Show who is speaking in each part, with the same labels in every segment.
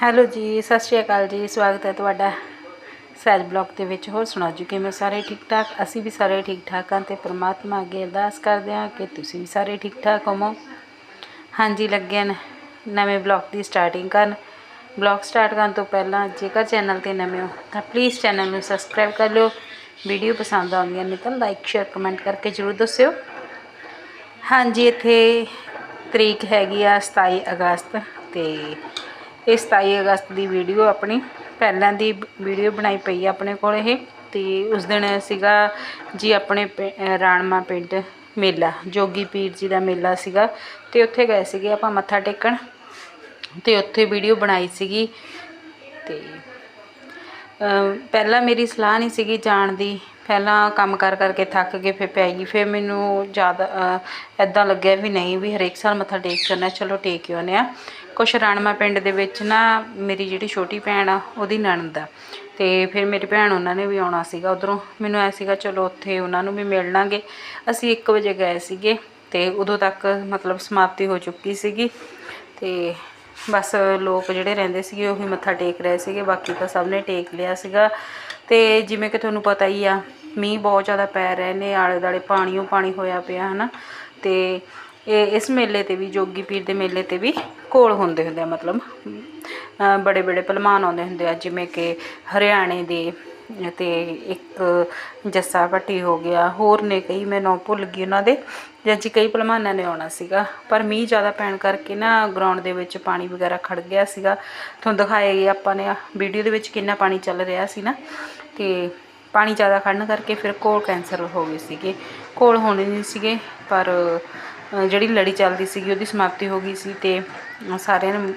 Speaker 1: Hello ਜੀ, ਸਤਿ ਸ਼੍ਰੀ ਅਕਾਲ ਜੀ, ਸਵਾਗਤ ਹੈ ਤੁਹਾਡਾ ਸੈਜ ਬਲੌਗ ਦੇ ਵਿੱਚ। ਹੋਰ ਸੁਣਾਓ ਜੀ, ਕਿਵੇਂ ਸਾਰੇ ਠੀਕ ਠਾਕ ਅਸੀਂ ਵੀ ਸਾਰੇ ਠੀਕ ਠਾਕ ਹਾਂ ਤੇ ਪ੍ਰਮਾਤਮਾ ਅੱਗੇ ਅਰਦਾਸ ਕਰਦੇ ਹਾਂ ਕਿ ਤੁਸੀਂ ਵੀ ਸਾਰੇ ਠੀਕ ਠਾਕ ਹੋਵੋ। ਹਾਂਜੀ ਲੱਗੇ ਨੇ, ਨਵੇਂ ਬਲੌਗ ਦੀ ਸਟਾਰਟਿੰਗ ਕਰਨ। ਬਲੌਗ ਸਟਾਰਟ ਕਰਨ ਤੋਂ ਪਹਿਲਾਂ ਜੇਕਰ ਚੈਨਲ ਤੇ ਨਵੇਂ ਹੋ, ਤਾਂ ਪਲੀਜ਼ ਚੈਨਲ ਨੂੰ ਸਬਸਕ੍ਰਾਈਬ ਕਰ ਲਿਓ। ਵੀਡੀਓ ਪਸੰਦ ਆਉਂਦੀਆਂ ਨੇ ਤਾਂ ਲਾਈਕ ਸ਼ੇਅਰ ਕਮੈਂਟ ਕਰਕੇ ਜਰੂਰ ਦੱਸਿਓ। ਹਾਂਜੀ, ਇੱਥੇ ਤਰੀਕ ਹੈਗੀ ਆ 27 ਅਗਸਤ ਤੇ ਇਹ 27 ਅਗਸਤ ਦੀ ਵੀਡੀਓ ਆਪਣੀ, ਪਹਿਲਾਂ ਦੀ ਵੀਡੀਓ ਬਣਾਈ ਪਈ ਆ ਆਪਣੇ ਕੋਲ ਇਹ, ਤੇ ਉਸ ਦਿਨ ਸੀਗਾ ਜੀ ਆਪਣੇ ਪਿੰ- ਅਹ ਰਾਣਮਾ ਪਿੰਡ ਮੇਲਾ, ਜੋਗੀ ਪੀਰ ਜੀ ਦਾ ਮੇਲਾ ਸੀਗਾ, ਤੇ ਉੱਥੇ ਗਏ ਸੀਗੇ ਆਪਾਂ ਮੱਥਾ ਟੇਕਣ, ਤੇ ਉੱਥੇ ਵੀਡੀਓ ਬਣਾਈ ਸੀਗੀ, ਤੇ ਪਹਿਲਾਂ ਮੇਰੀ ਸਲਾਹ ਨਹੀਂ ਸੀਗੀ ਜਾਣ ਦੀ, ਪਹਿਲਾਂ ਕੰਮ ਕਰ ਕਰਕੇ ਥੱਕ ਕੇ ਫਿਰ ਪੈ ਗਈ, ਫਿਰ ਮੈਨੂੰ ਜ਼ਿਆਦਾ ਐਦਾਂ ਲੱਗਿਆ ਵੀ ਨਹੀਂ, ਵੀ ਹਰੇਕ ਸਾਲ ਮੱਥਾ ਟੇਕ ਕਰਨਾ ਚਲੋ ਟੇਕ ਹੀ ਆਉਂਦੇ ਆ ਕੁਛ ਰਾਣਮਾ ਪਿੰਡ ਦੇ ਵਿੱਚ ਨਾ ਮੇਰੀ ਜਿਹੜੀ ਛੋਟੀ ਭੈਣ ਆ, ਉਹਦੀ ਨਣਦ ਆ। ਤੇ ਫਿਰ ਮੇਰੀ ਭੈਣ ਉਹਨਾਂ ਨੇ ਵੀ ਆਉਣਾ ਸੀਗਾ ਉਧਰੋਂ। ਮੈਨੂੰ ਐ ਸੀਗਾ, ਚਲੋ ਉੱਥੇ ਉਹਨਾਂ ਨੂੰ ਵੀ ਮਿਲ ਲਾਂਗੇ। ਅਸੀਂ 1 ਵਜੇ ਗਏ ਸੀਗੇ ਤੇ ਉਦੋਂ ਤੱਕ ਮਤਲਬ ਸਮਾਪਤੀ ਹੋ ਚੁੱਕੀ ਸੀਗੀ। ਤੇ ਬਸ ਲੋਕ ਜਿਹੜੇ ਰਹਿੰਦੇ ਸੀਗੇ, ਉਹੀ ਮੱਥਾ ਟੇਕ ਰਹੇ ਸੀਗੇ। ਬਾਕੀ ਤਾਂ ਸਭ ਨੇ ਟੇਕ ਲਿਆ ਸੀਗਾ। ਤੇ ਜਿਵੇਂ ਕਿ ਤੁਹਾਨੂੰ ਪਤਾ ਹੀ ਆ, ਮੀਂਹ ਬਹੁਤ ਜ਼ਿਆਦਾ ਪੈ ਰਹੇ ਨੇ ਆਲੇ ਦਾਲੇ ਪਾਣੀਓ ਪਾਣੀ ਹੋਇਆ ਪਿਆ, ਹਨਾ। ਤੇ ਇਹ ਇਸ ਮੇਲੇ ਤੇ ਵੀ, ਜੋਗੀ ਪੀਰ ਦੇ ਮੇਲੇ ਤੇ ਵੀ ਕੋਲ ਹੁੰਦੇ ਹੁੰਦੇ ਆ, ਮਤਲਬ ਬੜੇ ਬੜੇ ਪਹਿਲਵਾਨ ਆਉਂਦੇ ਹੁੰਦੇ ਆ, ਜਿਵੇਂ ਕਿ ਹਰਿਆਣੇ ਦੇ ਤੇ ਇੱਕ ਜੱਸਾ ਭੱਟੀ ਹੋ ਗਿਆ, ਹੋਰ ਨੇ ਕਈ, ਮੈਂ ਨਾਂ ਭੁੱਲ ਗਈ ਉਹਨਾਂ ਦੇ, ਜਾਂ ਜੀ ਕਈ ਪਹਿਲਵਾਨਾਂ ਨੇ ਆਉਣਾ ਸੀਗਾ, ਪਰ ਮੀਂਹ ਜ਼ਿਆਦਾ ਪੈਣ ਕਰਕੇ ਨਾ ਗਰਾਊਂਡ ਦੇ ਵਿੱਚ ਪਾਣੀ ਵਗੈਰਾ ਖੜ ਗਿਆ ਸੀਗਾ। ਤੁਹਾਨੂੰ ਦਿਖਾਏਗੀ ਆਪਾਂ ਨੇ ਵੀਡੀਓ ਦੇ ਵਿੱਚ ਕਿੰਨਾ ਪਾਣੀ ਚੱਲ ਰਿਹਾ ਸੀ ਨਾ, ਤੇ ਪਾਣੀ ਜ਼ਿਆਦਾ ਖੜਨ ਕਰਕੇ ਫਿਰ ਕੋਲ ਕੈਂਸਰ ਹੋ ਗਏ ਸੀਗੇ, ਕੋਲ ਹੋਣੇ ਨਹੀਂ ਸੀਗੇ, ਪਰ ਜਿਹੜੀ ਲੜੀ ਚੱਲਦੀ ਸੀਗੀ, ਉਹਦੀ ਸਮਾਪਤੀ ਹੋ ਗਈ ਸੀ ਤੇ ਸਾਰਿਆਂ ਨੇ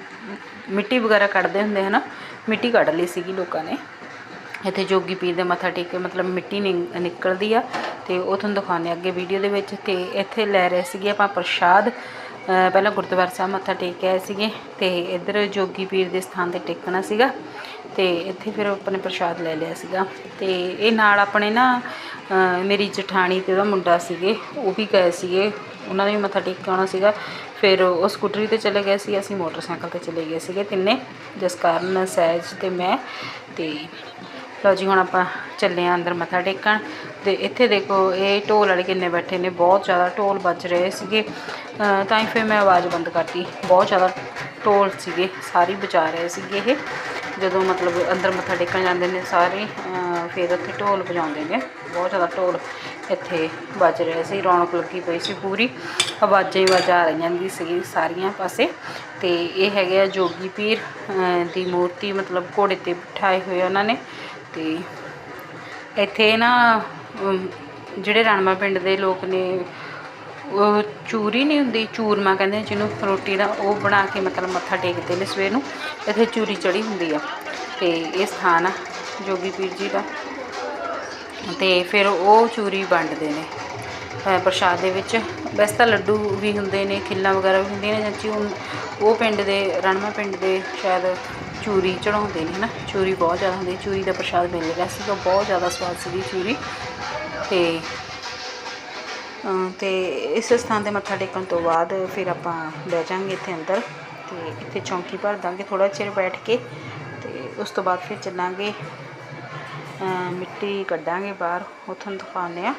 Speaker 1: ਮਿੱਟੀ ਵਗੈਰਾ ਕੱਢਦੇ ਹੁੰਦੇ ਹਨਾ, ਮਿੱਟੀ ਕੱਢ ਲਈ ਸੀਗੀ ਲੋਕਾਂ ਨੇ। ਇੱਥੇ ਜੋਗੀ ਪੀਰ ਦੇ ਮੱਥਾ ਟੇਕ ਕੇ ਮਤਲਬ ਮਿੱਟੀ ਨਿ- ਨਿਕਲਦੀ ਆ ਤੇ ਉਹ ਤੁਹਾਨੂੰ ਦਿਖਾਉਂਦੇ ਹਾਂ ਅੱਗੇ ਵੀਡੀਓ ਦੇ ਵਿੱਚ ਤੇ ਇੱਥੇ ਲੈ ਰਹੇ ਸੀਗੇ ਆਪਾਂ ਪ੍ਰਸ਼ਾਦ। ਪਹਿਲਾਂ ਗੁਰਦੁਆਰਾ ਸਾਹਿਬ ਮੱਥਾ ਟੇਕ ਆਏ ਸੀਗੇ ਤੇ ਇੱਧਰ ਜੋਗੀ ਪੀਰ ਦੇ ਸਥਾਨ ਤੇ ਟੇਕਣਾ ਸੀਗਾ ਤੇ ਇੱਥੇ ਫਿਰ ਆਪਣੇ ਪ੍ਰਸ਼ਾਦ ਲੈ ਲਿਆ ਸੀਗਾ ਤੇ ਇਹ ਨਾਲ ਆਪਣੇ ਨਾ ਮੇਰੀ ਜਠਾਣੀ ਤੇ ਉਹਦਾ ਮੁੰਡਾ ਸੀਗੇ, ਉਹ ਵੀ ਗਏ ਸੀਗੇ। ਉਹਨਾਂ ਨੇ ਵੀ ਮੱਥਾ ਟੇਕ ਕੇ ਆਉਣਾ ਸੀਗਾ। ਫਿਰ ਉਹ ਸਕੂਟਰੀ ਤੇ ਚਲੇ ਗਏ ਸੀ, ਅਸੀਂ ਮੋਟਰਸਾਈਕਲ ਤੇ ਚਲੇ ਗਏ ਸੀਗੇ ਤਿੰਨੇ ਜਿਸ ਕਾਰਨ ਸਹਿਜ ਤੇ ਮੈਂ। ਤੇ ਲਓ ਜੀ, ਹੁਣ ਆਪਾਂ ਚੱਲੇ ਆਂ ਅੰਦਰ ਮੱਥਾ ਟੇਕਣ। ਤੇ ਇੱਥੇ ਦੇਖੋ, ਇਹ ਢੋਲ ਵਾਲੇ ਕਿੰਨੇ ਬੈਠੇ ਨੇ, ਬਹੁਤ ਜ਼ਿਆਦਾ ਢੋਲ ਵੱਜ ਰਹੇ ਸੀਗੇ। ਤਾਂ ਹੀ ਫਿਰ ਮੈਂ ਆਵਾਜ਼ ਬੰਦ ਕਰਤੀ। ਬਹੁਤ ਜ਼ਿਆਦਾ ਢੋਲ ਸੀਗੇ, ਸਾਰੇ ਬਚਾ ਰਹੇ ਸੀਗੇ ਇਹ। ਜਦੋਂ ਮਤਲਬ ਅੰਦਰ ਮੱਥਾ ਟੇਕਣ ਜਾਂਦੇ ਨੇ ਸਾਰੇ ਫਿਰ ਉੱਥੇ ਢੋਲ ਵਜਾਉਂਦੇ ਨੇ। ਬਹੁਤ ਜ਼ਿਆਦਾ ਢੋਲ ਇੱਥੇ ਵੱਜ ਰਿਹਾ ਸੀ, ਰੌਣਕ ਲੱਗੀ ਪਈ ਸੀ ਪੂਰੀ। ਆਵਾਜ਼ਾਂ ਹੀ ਆਵਾਜ਼ਾਂ ਆ ਰਹੀਆਂ ਦੀ ਸੀ ਸਾਰੀਆਂ ਪਾਸੇ। ਤੇ ਇਹ ਹੈਗੇ ਆ ਜੋਗੀ ਪੀਰ ਦੀ ਮੂਰਤੀ, ਮਤਲਬ ਘੋੜੇ ਤੇ ਬਿਠਾਏ ਹੋਏ ਉਹਨਾਂ ਨੇ। ਤੇ ਇੱਥੇ ਨਾ ਜਿਹੜੇ ਰਣਮਾ ਪਿੰਡ ਦੇ ਲੋਕ ਨੇ, ਉਹ ਚੂਰੀ ਨਹੀਂ ਹੁੰਦੀ, ਚੂਰਮਾ ਕਹਿੰਦੇ ਜਿਹਨੂੰ ਰੋਟੀ ਦਾ, ਉਹ ਬਣਾ ਕੇ ਮਤਲਬ ਮੱਥਾ ਟੇਕਦੇ ਨੇ ਸਵੇਰ ਨੂੰ। ਇੱਥੇ ਚੂਰੀ ਚੜੀ ਹੁੰਦੀ ਆ। ਤੇ ਇਹ ਸਥਾਨ ਆ ਜੋਗੀ ਪੀਰ ਜੀ ਦਾ। ਤੇ ਫਿਰ ਉਹ ਚੂਰੀ ਵੰਡਦੇ ਨੇ। ਪ੍ਰਸ਼ਾਦ ਦੇ ਵਿੱਚ। ਵੈਸੇ ਤਾਂ ਲੱਡੂ ਵੀ ਹੁੰਦੇ ਨੇ, ਖਿੱਲਾਂ ਵਗੈਰਾ ਵੀ ਹੁੰਦੀਆਂ ਨੇ ਚਾਚੀ ਉਹ ਪਿੰਡ ਦੇ ਰਣਮਾ ਪਿੰਡ ਦੇ ਸ਼ਾਇਦ ਚੂਰੀ ਚੜਾਉਂਦੇ ਨੇ, ਹਨਾ? ਚੂਰੀ ਬਹੁਤ ਜ਼ਿਆਦਾ ਹੁੰਦੀ ਚੂਰੀ ਦਾ ਪ੍ਰਸ਼ਾਦ ਮਿਲ ਰਿਹਾ ਤਾਂ ਬਹੁਤ ਜ਼ਿਆਦਾ ਸਵਾਦ ਸੀਗੀ ਚੂਰੀ। ਤੇ ਤੇ ਇਸ ਸਥਾਨ ਤੇ ਮੱਥਾ ਟੇਕਣ ਤੋਂ ਬਾਅਦ ਫਿਰ ਆਪਾਂ ਬਹਿ ਜਾਾਂਗੇ ਇੱਥੇ ਅੰਦਰ ਤੇ ਇੱਥੇ ਚੌਂਕੀ ਭਰ ਦਾਂਗੇ ਥੋੜਾ ਚਿਰ ਬੈਠ ਕੇ ਤੇ ਉਸ ਤੋਂ ਬਾਅਦ ਫਿਰ ਚੱਲਾਂਗੇ। ਮਿੱਟੀ ਕੱਢਾਂਗੇ ਬਾਹਰ, ਉੱਥੋਂ ਦਿਖਾਉਂਦੇ ਆ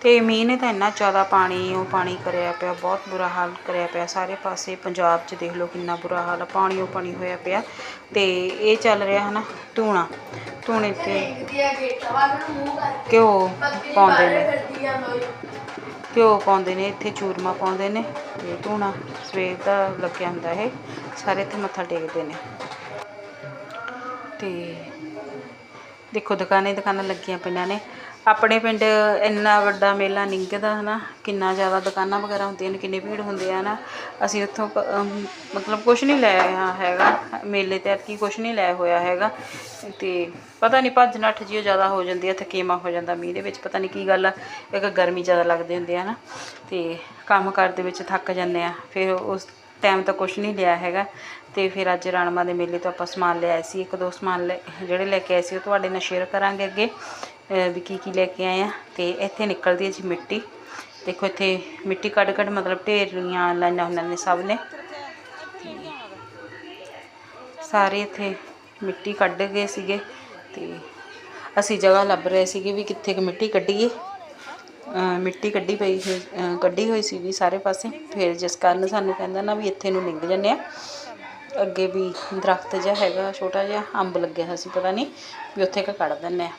Speaker 1: ਤੇ ਮੀਂਹ ਨੇ ਤਾਂ ਇੰਨਾ ਜ਼ਿਆਦਾ ਪਾਣੀ, ਉਹ ਪਾਣੀ ਕਰਿਆ ਪਿਆ, ਬਹੁਤ ਬੁਰਾ ਹਾਲ ਕਰਿਆ ਪਿਆ। ਸਾਰੇ ਪਾਸੇ ਪੰਜਾਬ 'ਚ ਦੇਖ ਲਓ ਕਿੰਨਾ ਬੁਰਾ ਹਾਲ ਪਾਣੀ ਉਹ ਪਾਣੀ ਹੋਇਆ ਪਿਆ। ਤੇ ਇਹ ਚੱਲ ਰਿਹਾ ਹਨਾ, ਧੂਣਾ। ਧੂਣੇ ਤੇ ਘਿਓ ਪਾਉਂਦੇ ਨੇ। ਘਿਓ ਪਾਉਂਦੇ ਨੇ, ਇੱਥੇ ਚੂਰਮਾ ਪਾਉਂਦੇ ਨੇ। ਤੇ ਧੂਣਾ ਸਵੇਰ ਦਾ ਲੱਗਿਆ ਹੁੰਦਾ ਇਹ, ਸਾਰੇ ਇੱਥੇ ਮੱਥਾ ਟੇਕਦੇ ਨੇ। ਤੇ ਦੇਖੋ ਦੁਕਾਨੇ ਦੁਕਾਨਾਂ ਲੱਗੀਆਂ ਪਈਆਂ ਨੇ। ਆਪਣੇ ਪਿੰਡ ਇੰਨਾ ਵੱਡਾ ਮੇਲਾ ਨਿੰਗਦਾ ਹਨਾ, ਕਿੰਨਾ ਜ਼ਿਆਦਾ ਦੁਕਾਨਾਂ ਵਗੈਰਾ ਹੁੰਦੀਆਂ ਨੇ, ਕਿੰਨੀ ਭੀੜ ਹੁੰਦੀ ਹੈ ਨਾ ਅਸੀਂ ਉੱਥੋਂ ਮਤਲਬ ਕੁਝ ਨਹੀਂ ਲੈ ਆਇਆ ਹੈਗਾ। ਮੇਲੇ ਤੇ ਕੀ ਕੁਝ ਨਹੀਂ ਲੈ ਹੋਇਆ ਹੈਗਾ। ਤੇ ਪਤਾ ਨਹੀਂ ਭੱਜ ਨੱਠ ਜਿਉ ਜ਼ਿਆਦਾ ਹੋ ਜਾਂਦੀ ਹੈ ਥਕੇਮਾ ਹੋ ਜਾਂਦਾ ਮੀਂਹ ਦੇ ਵਿੱਚ। ਪਤਾ ਨਹੀਂ ਕੀ ਗੱਲ ਆ, ਇੱਕ ਗਰਮੀ ਜ਼ਿਆਦਾ ਲੱਗਦੀ ਹੁੰਦੀ ਹੈ ਨਾ ਤੇ ਕੰਮ ਕਾਰ ਦੇ ਵਿੱਚ ਥੱਕ ਜਾਂਦੇ ਆ, ਫਿਰ ਉਸ ਟਾਈਮ ਤਾਂ ਕੁਝ ਨਹੀਂ ਲਿਆ ਹੈਗਾ। ਤੇ ਫਿਰ ਅੱਜ ਰਾਣਮਾ ਦੇ ਮੇਲੇ ਤੋਂ ਆਪਾਂ ਸਮਾਨ ਲਿਆਏ ਸੀ। ਇੱਕ ਦੋ ਸਮਾਨ ਲੈ ਜਿਹੜੇ ਲੈ ਕੇ ਆਏ ਸੀ ਉਹ ਤੁਹਾਡੇ ਨਾਲ ਸ਼ੇਅਰ ਕਰਾਂਗੇ ਅੱਗੇ ਵੀ ਕੀ ਕੀ ਲੈ ਕੇ ਆਏ ਆ। ਤੇ ਇੱਥੇ ਨਿਕਲਦੀ ਹੈ ਜੀ ਮਿੱਟੀ। ਦੇਖੋ ਇੱਥੇ ਮਿੱਟੀ ਕੱਢ ਕੱਢ ਮਤਲਬ ਢੇਰੀਆਂ ਲਾਈਆਂ ਉਹਨਾਂ ਨੇ ਸਭ ਨੇ। ਸਾਰੇ ਇੱਥੇ ਮਿੱਟੀ ਕੱਢ ਗਏ ਸੀਗੇ ਤੇ ਅਸੀਂ ਜਗ੍ਹਾ ਲੱਭ ਰਹੇ ਸੀਗੇ ਵੀ ਕਿੱਥੇ ਕਿ ਮਿੱਟੀ ਕੱਢੀਏ। ਮਿੱਟੀ ਕੱਢੀ ਪਈ ਸੀ ਕੱਢੀ ਹੋਈ ਸੀਗੀ ਸਾਰੇ ਪਾਸੇ। ਫਿਰ ਜਿਸ ਕਾਰਨ ਸਾਨੂੰ ਕਹਿੰਦਾ ਨਾ ਵੀ ਇੱਥੇ ਨੂੰ ਲੰਘ ਜੰਨੇ ਆ। ਅੱਗੇ ਵੀ ਦਰਖਤ ਜਿਹਾ ਹੈਗਾ, ਛੋਟਾ ਜਿਹਾ ਅੰਬ ਲੱਗਿਆ ਹੋਇਆ ਸੀ, ਪਤਾ ਨਹੀਂ ਵੀ ਉੱਥੇ ਕ ਕੱਢ ਦਿੰਨੇ ਆ।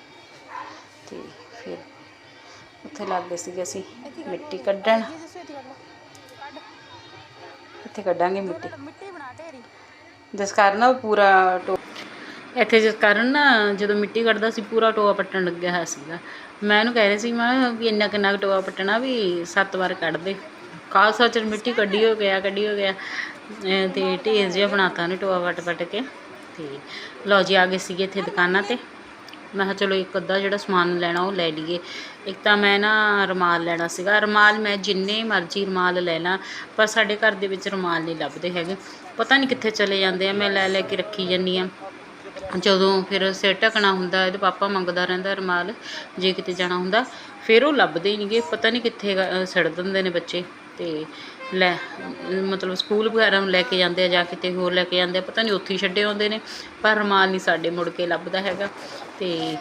Speaker 1: ਤੇ ਫਿਰ ਉੱਥੇ ਲੱਗ ਗਏ ਸੀਗੇ ਅਸੀਂ ਮਿੱਟੀ ਕੱਢਣ। ਇੱਥੇ ਕੱਢਾਂਗੇ ਮਿੱਟੀ। ਜਿਸ ਕਾਰਨ ਨਾ ਉਹ ਪੂਰਾ ਇੱਥੇ ਜਿਸ ਕਾਰਨ ਨਾ ਜਦੋਂ ਮਿੱਟੀ ਕੱਢਦਾ ਸੀ, ਪੂਰਾ ਟੋਆ ਪੱਟਣ ਲੱਗਿਆ ਹੋਇਆ ਸੀਗਾ। ਮੈਂ ਇਹਨੂੰ ਕਹਿ ਰਹੀ ਸੀ, ਮੈਂ ਵੀ ਇੰਨਾ ਕਿੰਨਾ ਕੁ ਟੋਆ ਪੱਟਣਾ ਵੀ ਸੱਤ ਵਾਰ ਕੱਢ ਦੇ। ਖਾਲਸਾ ਚ ਮਿੱਟੀ ਕੱਢੀ ਹੋ ਗਿਆ, ਕੱਢੀ ਹੋ ਗਿਆ। ਤੇ ਢੇਰ ਜਿਹਾ ਬਣਾਤਾ ਉਹਨੇ ਟੋਆ ਪੱਟ ਪੱਟ ਕੇ ਤੇ ਲਓ ਜੀ, ਆ ਗਏ ਸੀਗੇ ਇੱਥੇ ਦੁਕਾਨਾਂ ਤੇ। ਮੈਂ ਕਿਹਾ ਚਲੋ ਇੱਕ ਅੱਧਾ ਜਿਹੜਾ ਸਮਾਨ ਲੈਣਾ ਉਹ ਲੈ ਲਈਏ। ਇੱਕ ਤਾਂ ਮੈਂ ਨਾ ਰੁਮਾਲ ਲੈਣਾ ਸੀਗਾ। ਰੁਮਾਲ ਮੈਂ ਜਿੰਨੇ ਮਰਜ਼ੀ ਰੁਮਾਲ ਲੈ ਲਾਂ, ਪਰ ਸਾਡੇ ਘਰ ਦੇ ਵਿੱਚ ਰੁਮਾਲ ਨਹੀਂ ਲੱਭਦੇ ਹੈਗੇ। ਪਤਾ ਨਹੀਂ ਕਿੱਥੇ ਚਲੇ ਜਾਂਦੇ ਆ। ਮੈਂ ਲੈ ਲੈ ਕੇ ਰੱਖੀ ਜੰਨੀ ਆ। ਜਦੋਂ ਫਿਰ ਸਿਰ ਢਕਣਾ ਹੁੰਦਾ, ਇਹਦੇ ਪਾਪਾ ਮੰਗਦਾ ਰਹਿੰਦਾ ਰੁਮਾਲ, ਜੇ ਕਿਤੇ ਜਾਣਾ ਹੁੰਦਾ, ਫਿਰ ਉਹ ਲੱਭਦੇ ਹੀ ਨਹੀਂਗੇ ਪਤਾ ਨਹੀਂ ਕਿੱਥੇ ਗ- ਸੜ ਦਿੰਦੇ ਨੇ ਬੱਚੇ। ਤੇ ਲੈ, ਮਤਲਬ ਸਕੂਲ ਵਗੈਰਾ ਨੂੰ ਲੈ ਕੇ ਜਾਂਦੇ ਆ, ਜਾਂ ਕਿਤੇ ਹੋਰ ਲੈ ਕੇ ਜਾਂਦੇ ਆ, ਪਤਾ ਨਹੀਂ ਉੱਥੇ ਹੀ ਛੱਡੇ ਆਉਂਦੇ ਨੇ, ਪਰ ਰੁਮਾਲ ਨਹੀਂ ਸਾਡੇ ਮੁੜ ਕੇ ਲੱਭਦਾ ਹੈਗਾ। ਤੇ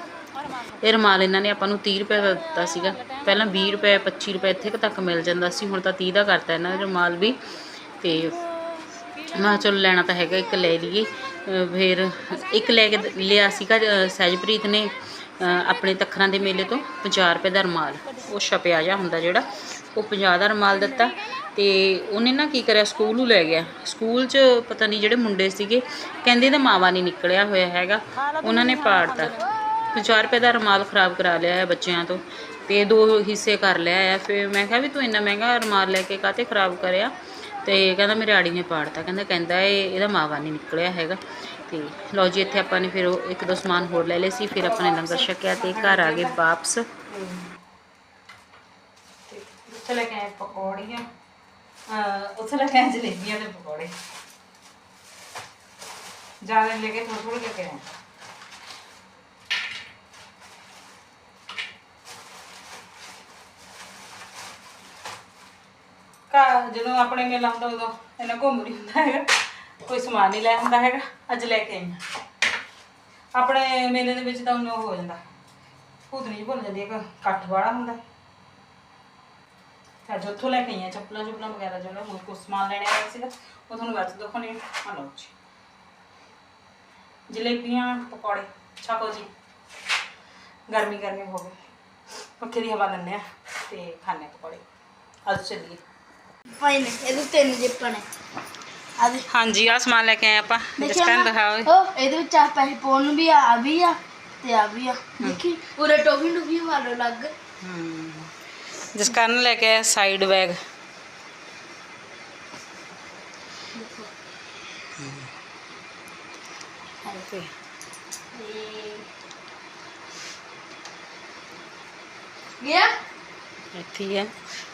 Speaker 1: ਇਹ ਰੁਮਾਲ ਇਹਨਾਂ ਨੇ ਆਪਾਂ ਨੂੰ 30 ਰੁਪਏ ਦਾ ਦਿੱਤਾ ਸੀਗਾ। ਪਹਿਲਾਂ 20 ਰੁਪਏ 25 ਰੁਪਏ ਇੱਥੇ ਕੁ ਤੱਕ ਮਿਲ ਜਾਂਦਾ ਸੀ, ਹੁਣ ਤਾਂ 30 ਦਾ ਕਰਤਾ ਇਹਨਾਂ ਨੇ ਰੁਮਾਲ ਵੀ। ਤੇ ਮੈਂ ਚਲੋ ਲੈਣਾ ਤਾਂ ਹੈਗਾ, ਇੱਕ ਲੈ ਲਈਏ। ਫਿਰ ਇੱਕ ਲੈ ਕੇ ਲਿਆ ਸੀਗਾ ਸਹਿਜਪ੍ਰੀਤ ਨੇ ਆਪਣੇ ਤੱਖਰਾਂ ਦੇ ਮੇਲੇ ਤੋਂ 50 ਰੁਪਏ ਦਾ ਰੁਮਾਲ। ਉਹ ਛਪਿਆ ਜਾ ਹੁੰਦਾ ਜਿਹੜਾ। ਉਹ 50 ਦਾ ਰੁਮਾਲ ਦਿੱਤਾ ਤੇ ਉਹਨੇ ਨਾ ਕੀ ਕਰਿਆ, ਸਕੂਲ ਨੂੰ ਲੈ ਗਿਆ। ਸਕੂਲ 'ਚ ਪਤਾ ਨਹੀਂ ਜਿਹੜੇ ਮੁੰਡੇ ਸੀਗੇ, ਕਹਿੰਦੇ ਇਹਦਾ ਮਾਵਾ ਨਹੀਂ ਨਿਕਲਿਆ ਹੋਇਆ ਹੈਗਾ, ਉਹਨਾਂ ਨੇ ਪਾੜਤਾ। 50 ਰੁਪਏ ਦਾ ਰੁਮਾਲ ਖਰਾਬ ਕਰਾ ਲਿਆ ਹੈ ਬੱਚਿਆਂ ਤੋਂ ਤੇ ਦੋ ਹਿੱਸੇ ਕਰ ਲਿਆ ਹੈ। ਫਿਰ ਮੈਂ ਕਿਹਾ ਵੀ ਤੂੰ ਇੰਨਾ ਮਹਿੰਗਾ ਰੁਮਾਲ ਲੈ ਕੇ ਕਾਤੇ ਖਰਾਬ ਕਰਿਆ? ਤੇ ਕਹਿੰਦਾ ਮੇਰੇ ਆੜੀ ਨੇ ਪਾੜਤਾ, ਕਹਿੰਦਾ ਕਹਿੰਦਾ ਇਹ, ਇਹਦਾ ਮਾਵਾ ਨਹੀਂ ਨਿਕਲਿਆ ਹੈਗਾ। ਤੇ ਲਓ ਜੀ, ਇੱਥੇ ਆਪਾਂ ਨੇ ਫਿਰ ਉਹ ਇੱਕ ਦੋ ਸਮਾਨ ਹੋਰ ਲੈ ਲਏ ਸੀ, ਫਿਰ ਆਪਾਂ ਨੇ ਲੰਗਰ ਛਕਿਆ ਤੇ ਘਰ ਆ ਗਏ ਵਾਪਸ। ਉੱਥੇ ਲੈ ਕੇ ਆਏ ਪਕੌੜੀਆਂ ਉੱਥੇ ਲੈ ਕੇ ਆਏ ਜਲੇਬੀਆਂ ਤੇ ਪਕੌੜੇ। ਜ਼ਿਆਦਾ ਲੈ ਕੇ ਥੋੜਾ ਥੋੜਾ ਲੈ ਕੇ ਆਏ। ਕਾ ਜਦੋਂ ਆਪਣੇ ਮੇਲਾ ਹੁੰਦਾ ਉਦੋਂ ਇਹਨਾਂ ਘੁੰਮ ਨਹੀਂ ਹੁੰਦਾ ਹੈਗਾ, ਕੋਈ ਸਮਾਨ ਨਹੀਂ ਲੈ ਹੁੰਦਾ ਹੈਗਾ, ਅੱਜ ਲੈ ਕੇ ਆਈ ਹਾਂ। ਆਪਣੇ ਮੇਲੇ ਦੇ ਵਿੱਚ ਤਾਂ ਉਹਨੂੰ ਉਹ ਹੋ ਜਾਂਦਾ। ਭੂਤਨੀ ਭੁੱਲ ਜਾਂਦੀ ਹੈ ਕੱਠ ਵਾਲਾ ਹੁੰਦਾ। ਅੱਜ ਉੱਥੋਂ ਲੈ ਕੇ ਆਈ ਹਾਂ ਚੱਪਲਾਂ ਚੁੱਪਲਾਂ ਵਗੈਰਾ ਜਿਹੜਾ ਹੋਰ ਕੁਛ ਸਮਾਨ ਲੈਣੇ ਆਇਆ ਸੀਗਾ ਉਹ ਤੁਹਾਨੂੰ ਵਿੱਚ ਦਿਖਾਉਣੀ ਆ ਲਓ ਜੀ ਜਲੇਬੀਆਂ ਪਕੌੜੇ ਛਕੋ ਜੀ ਗਰਮੀ ਗਰਮੀ ਹੋ ਗਈ। ਪੱਖੇ ਦੀ ਹਵਾ ਲੈਂਦੇ ਆ ਤੇ ਖਾਣੇ ਪਕੌੜੇ। ਅੱਜ ਚੱਲੀਏ।
Speaker 2: ਭਾਈ ਨੇ ਇਹਦੇ ਤਿੰਨ ਜਿੱਪਾਂ ਨੇ।
Speaker 1: ਹਾਂਜੀ ਆ ਸਮਾਨ ਲੈ ਕੇ ਆਏ ਆਪਾਂ। ਜਿਸ ਕਾਰਨ ਦਿਖਾਓ
Speaker 2: ਉਹ ਇਹਦੇ ਵਿੱਚ ਆ ਪੈਸੇ ਪਾਉਣ ਨੂੰ ਵੀ ਆ ਆ ਵੀ ਆ ਤੇ ਆ ਵੀ ਆ। ਦੇਖੀ ਪੂਰੇ ਟੋਫੀ ਟੋਫੀ ਵਾਲੋ ਲੱਗ
Speaker 1: ਹਮ, ਜਿਸ ਕਾਰਨ ਲੈ ਕੇ ਆਇਆ ਸਾਈਡ ਬੈਗ
Speaker 2: ਗਿਆ?
Speaker 1: ਇੱਥੇ ਹੀ ਹੈ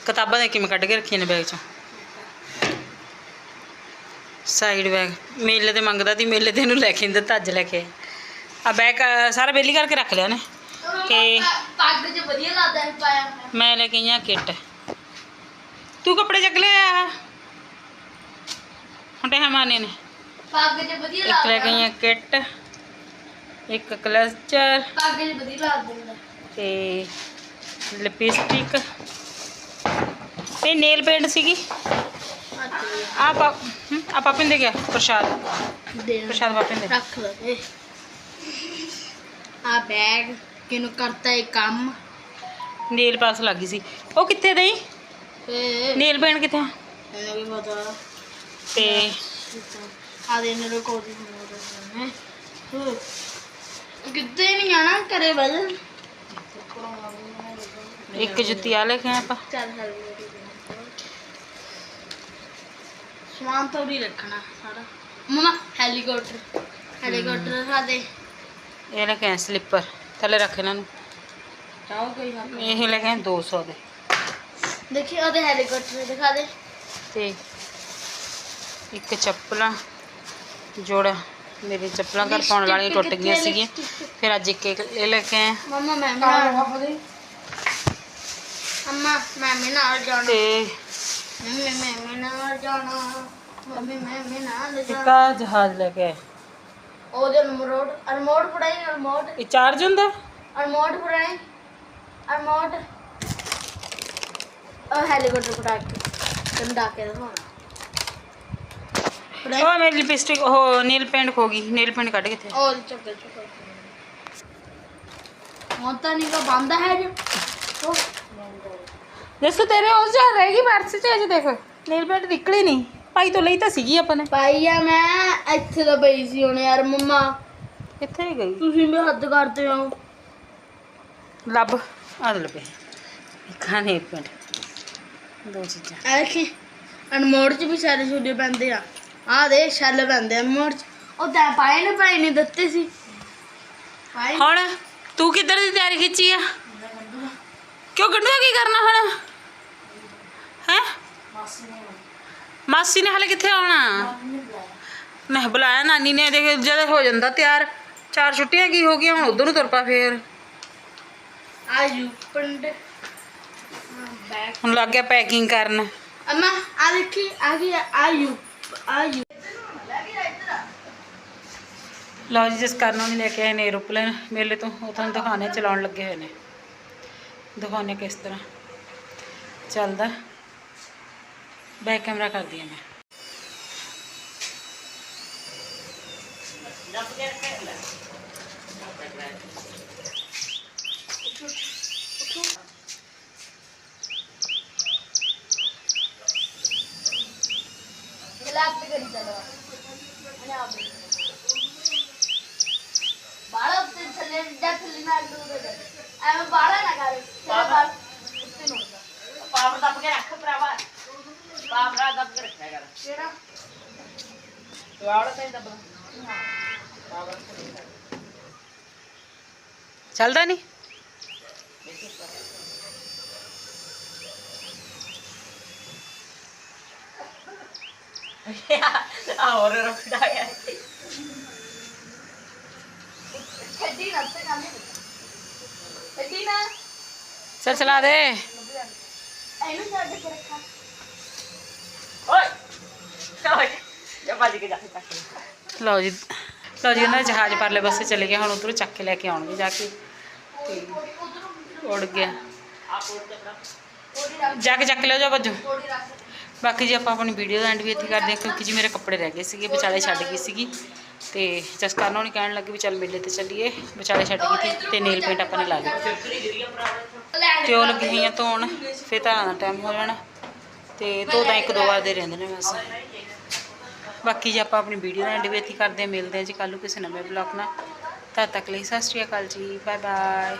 Speaker 1: ਕਿਤਾਬਾਂ ਦੇ ਕਿਵੇਂ ਕੱਢ ਕੇ ਰੱਖੀਆਂ ਨੇ ਬੈਗ ਚੋਂ? ਸਾਈਡ ਬੈਗ ਮੇਲੇ ਤੇ ਮੰਗਦਾ ਸੀ ਮੇਲੇ ਤੇ ਇਹਨੂੰ ਲੈ ਕੇ ਨਹੀਂ ਦਿੱਤਾ ਅੱਜ ਲੈ ਕੇ ਆ ਬੈਗ ਸਾਰਾ ਬੇਲੀ ਕਰਕੇ ਰੱਖ ਲਿਆ ਨੇ ਕਿ
Speaker 2: ਪੱਗ 'ਚ ਵਧੀਆ ਲੱਗਦਾ ਹੈ ਪਾਇਆ।
Speaker 1: ਮੈਂ ਲੈ ਕੇ ਹਾਂ ਕਿੱਟ। ਤੂੰ ਕੱਪੜੇ ਚੱਕ ਲਿਆ ਹੁੰਦੇ ਹਮਾਨੇ ਨੇ।
Speaker 2: ਪੱਗ 'ਚ ਵਧੀਆ
Speaker 1: ਇੱਕ ਲੈ ਕੇ
Speaker 2: ਲੱਗਦਾ
Speaker 1: ਹਾਂ ਕਿੱਟ ਇੱਕ ਕਲਚਰ
Speaker 2: ਪੱਗ 'ਚ ਵਧੀਆ ਲੱਗਦਾ
Speaker 1: ਤੇ ਲਿਪਸਟਿਕ ਤੇ ਨੇਲ ਪੇਂਟ ਸੀਗੀ। ਆ ਪਾ ਆ ਪਾਪਿੰ ਦੇ ਗਿਆ ਪ੍ਰਸ਼ਾਦ। ਪ੍ਰਸ਼ਾਦ ਪਾਪਿੰ ਦੇ।
Speaker 2: ਰੱਖ ਲੈ ਆ ਬੈਗ ਕਿਨੂੰ ਕਰਤਾ ਇਹ ਕੰਮ।
Speaker 1: ਨੇਲ ਪਾਸ ਲੱਗੀ ਸੀ। ਉਹ ਕਿੱਥੇ ਦਈ?
Speaker 2: ਤੇ
Speaker 1: ਨੇਲ ਪੇਂਟ ਕਿੱਥੇ ਆ?
Speaker 2: ਮੈਨੂੰ ਵੀ ਪਤਾ
Speaker 1: ਤੇ
Speaker 2: ਆ ਦੇ ਨੇ ਰਿਕਾਰਡਿੰਗ ਹੋ ਰਹੀ ਹੈ। ਕਿੱਦੇ ਨਹੀਂ ਆਣਾ ਕਰੇ ਵਜਨ
Speaker 1: ਇੱਕ ਜੁੱਤੀ ਆ ਲੈ ਕੇ ਆਏ ਆਪਾਂ।
Speaker 2: ਚੱਲ ਹਲ ਸਮਾਨ ਤਾਂ ਉਰੀ ਰੱਖਣਾ ਸਾਰਾ। ਮਮਾ ਹੈਲੀਕਾਪਟਰ। ਹੈਲੀਕਾਪਟਰ ਦੇ।
Speaker 1: ਇਹ ਲੈ ਕੇ ਆਏ ਸਲਿੱਪਰ। ਥੱਲੇ ਰੱਖ ਇਹਨਾਂ ਨੂੰ।
Speaker 2: ਚਾਹੋ ਕੋਈ
Speaker 1: ਇਹ ਲੈ ਕੇ ਆਏ 200 ਦੇ।
Speaker 2: ਦੇਖੀ ਉਹਦੇ ਹੈਲੀਕਾਪਟਰ ਦਿਖਾ ਦੇ।
Speaker 1: ਤੇ ਇੱਕ ਚੱਪਲਾਂ ਜੋੜਾ। ਮੇਰੀ ਚੱਪਲਾਂ ਘਰ ਪਾਉਣ ਵਾਲੀਆਂ ਟੁੱਟ ਗਈਆਂ ਸੀਗੀਆਂ। ਫਿਰ ਅੱਜ ਇੱਕ ਇਹ ਲੈ ਕੇ ਆਏ।
Speaker 2: ਮਮਾ ਮੈਂ ਨਾਲ ਅੰਮਾ ਮੈਂ ਵੀ ਨਾਲ ਜਾਣਾ।
Speaker 1: ਤੇ
Speaker 2: ਮੈਂ ਵੀ ਨਾਲ ਜਾਣਾ। ਮੰਮੀ ਮੈਂ ਵੀ ਨਾਲ
Speaker 1: ਇੱਕ
Speaker 2: ਜਾਣਾ।
Speaker 1: ਆ ਜਹਾਜ਼ ਲੈ ਕੇ ਆਏ।
Speaker 2: ਉਹਦੇ ਰਿਮੋਟ ਰਿਮੋਟ ਫੜਾਈ ਰਿਮੋਟ
Speaker 1: ਇਹ ਚਾਰਜ ਹੁੰਦਾ?
Speaker 2: ਰਿਮੋਟ ਫੜਾਈ ਰਿਮੋਟ ਉਹ ਹੈਲੀਕਾਪਟਰ ਫੜਾ ਕੇ ਤੈਨੂੰ ਡਾਕੇ ਦਿਖਾਉਣਾ। ਫੜਾਈ।
Speaker 1: ਉਹ ਮੇਰੀ ਲਿਪਸਟਿਕ ਉਹ ਨੀਲ ਪੈਂਟ ਖੋ ਗਈ ਨੀਲ ਪੈਂਟ ਕੱਢ ਕਿੱਥੇ
Speaker 2: ਉਹ ਚੱਕਰ ਚੱਕਰ ਹੁਣ ਤਾਂ ਨਹੀਂ ਕੋ ਬੰਦ ਹੈ ਜੋ। ਉਹ
Speaker 1: ਦੱਸੋ ਤੇਰੇ ਉਸ ਜਾ ਰਹਿ ਗਈ ਪਰਸ ਚ? ਅਜੇ ਦੇਖ ਨੀਲ ਪੈਂਟ ਨਿਕਲੀ ਨਹੀਂ ਭਾਈ ਤੋਂ ਲਈ ਤਾਂ ਸੀਗੀ ਆਪਾਂ ਨੇ।
Speaker 2: ਪਾਈ ਆ ਮੈਂ ਇੱਥੇ ਤਾਂ ਪਈ ਸੀ ਹੁਣ ਯਾਰ ਮੰਮਾ।
Speaker 1: ਕਿੱਥੇ ਗਈ?
Speaker 2: ਤੁਸੀਂ ਵੀ ਹੱਦ ਕਰਦੇ ਹੋ।
Speaker 1: ਲੱਭ ਆ ਲੱਭੇ ਨੀਲ ਪੈਂਟ ਦੋ ਚੀਜ਼ਾਂ।
Speaker 2: ਐਸੀ ਅਨਮੋੜ ਚ ਵੀ ਸਾਰੇ ਛੋਲੇ ਪੈਂਦੇ ਆ। ਆ ਦੇ ਛੱਲ ਪੈਂਦੇ ਆ ਮੋੜ ਚ। ਉਹ ਤਾਂ ਪਾਏ ਨੇ ਪਾਈ ਨਹੀਂ ਦਿੱਤੇ ਸੀ। ਪਾਈ
Speaker 1: ਹੁਣ ਤੂੰ ਕਿੱਧਰ ਦੀ ਤਿਆਰੀ ਖਿੱਚੀ ਆ? ਕਿਉਂ ਗੰਡੂਆ ਕੀ ਕਰਨਾ ਹੁਣ? ਹੈ? ਮਾਸੀ ਨੇ ਹਲੇ ਕਿੱਥੇ ਆਉਣਾ? ਮੈਂ ਬੁਲਾਇਆ ਨਾਨੀ ਨੇ ਦੇਖ ਜਦ ਹੋ ਜਾਂਦਾ ਤਿਆਰ। ਚਾਰ ਛੁੱਟੀਆਂ ਕੀ ਹੋ ਗਈਆਂ ਹੁਣ ਉਧਰ ਨੂੰ ਤੁਰ ਪਾ ਫੇਰ।
Speaker 2: ਆਜੂ ਪੰਡ।
Speaker 1: ਹੁਣ ਲੱਗ ਗਿਆ ਪੈਕਿੰਗ ਕਰਨ।
Speaker 2: ਅਮਾ ਆ ਦੇਖੀ ਆ ਗਈ ਆਯੂ ਆਯੂ
Speaker 1: ਲਓ ਜੀ ਜਿਸ ਕਾਰਨ ਉਹਨੇ ਲੈ ਕੇ ਆਏ ਨੇ 에ਰੋਪਲੇਨ ਮੇਲੇ ਤੋਂ ਉਹ ਤੁਹਾਨੂੰ ਦਿਖਾਣੇ ਚਲਾਉਣ ਲੱਗੇ ਹੋਏ ਨੇ। ਦਿਖਾਉਣੇ ਕਿਸ ਤਰ੍ਹਾਂ। ਚੱਲਦਾ। ਬੈਕ ਕੈਮਰਾ ਕਰਦੀ ਹਾਂ ਮੈਂ
Speaker 2: ਗਲਾਬ ਤੇ ਕਰੀ ਚਲੋ ਅਨੇ ਆ ਬਾਲਾ
Speaker 1: ਪਾਵਰ ਦੱਬ ਕੇ ਰੱਖਿਆ ਕਰ।
Speaker 2: ਕਿਹੜਾ?
Speaker 1: ਤਾਂ ਚੱਲਦਾ ਨਹੀਂ? ਹੋਰ ਰੁਕਦਾ ਗਿਆ
Speaker 2: ਛੱਡੀ ਨਾ ਤੇ ਕੰਮ ਛੱਡੀ ਨਾ।
Speaker 1: ਚੱਲ ਚਲਾ ਦੇ।
Speaker 2: ਇਹਨੂੰ ਛੱਡ ਕੇ ਰੱਖਾ।
Speaker 1: ਲਓ ਜੀ ਲਓ ਜੀ ਉਹਨਾਂ ਦੇ ਜਹਾਜ਼ ਪਰਲੇ ਪਾਸੇ ਚਲੇ ਗਿਆ ਹੁਣ ਉਧਰੋਂ ਚੱਕ ਕੇ ਲੈ ਕੇ ਆਉਣਗੇ ਜਾ ਕੇ। ਤੇ ਉੜ ਗਿਆ। ਜਾ ਕੇ ਚੱਕ ਲਿਓ ਜਾ ਭੱਜੋ। ਬਾਕੀ ਜੀ ਆਪਾਂ ਆਪਣੀ ਵੀਡੀਓ ਦਾ ਐਂਡ ਵੀ ਇੱਥੇ ਕਰਦੇ ਹਾਂ ਕਿਉਂਕਿ ਜੀ ਮੇਰੇ ਕੱਪੜੇ ਰਹਿ ਗਏ ਸੀਗੇ ਵਿਚਾਲੇ ਛੱਡ ਗਈ ਸੀਗੀ। ਤੇ ਜਸ ਕਰਨ ਉਹਨੇ ਕਹਿਣ ਲੱਗੀ ਵੀ ਚੱਲ ਮੇਲੇ ਤੇ ਚੱਲੀਏ ਵਿਚਾਲੇ ਛੱਡ ਗਈ ਸੀ ਤੇ ਨੇਲ ਪੇਂਟ ਆਪਾਂ ਨੇ ਲਾ ਲਈ। ਤੇ ਉਹ ਲੱਗੀ ਹੋਈਆਂ ਧੋਣ ਫਿਰ ਧਾਰਾਂ ਦਾ ਟਾਈਮ ਹੋ ਜਾਣਾ। ਤੇ ਧੋ ਤਾਂ ਇੱਕ ਦੋ ਵਾਰ ਦੇ ਰਹਿੰਦੇ ਨੇ ਬਸ। ਬਾਕੀ ਜੇ ਆਪਾਂ ਆਪਣੀ ਵੀਡੀਓ ਦਾ ਐਂਡ ਵੀ ਕਰਦੇ ਹਾਂ, ਮਿਲਦੇ ਹਾਂ ਜੀ ਕੱਲ੍ਹ ਨੂੰ ਕਿਸੇ ਨਵੇਂ ਬਲੌਗ ਨਾਲ। ਤਦ ਤੱਕ ਲਈ ਸਤਿ ਸ਼੍ਰੀ ਅਕਾਲ ਜੀ ਬਾਏ ਬਾਏ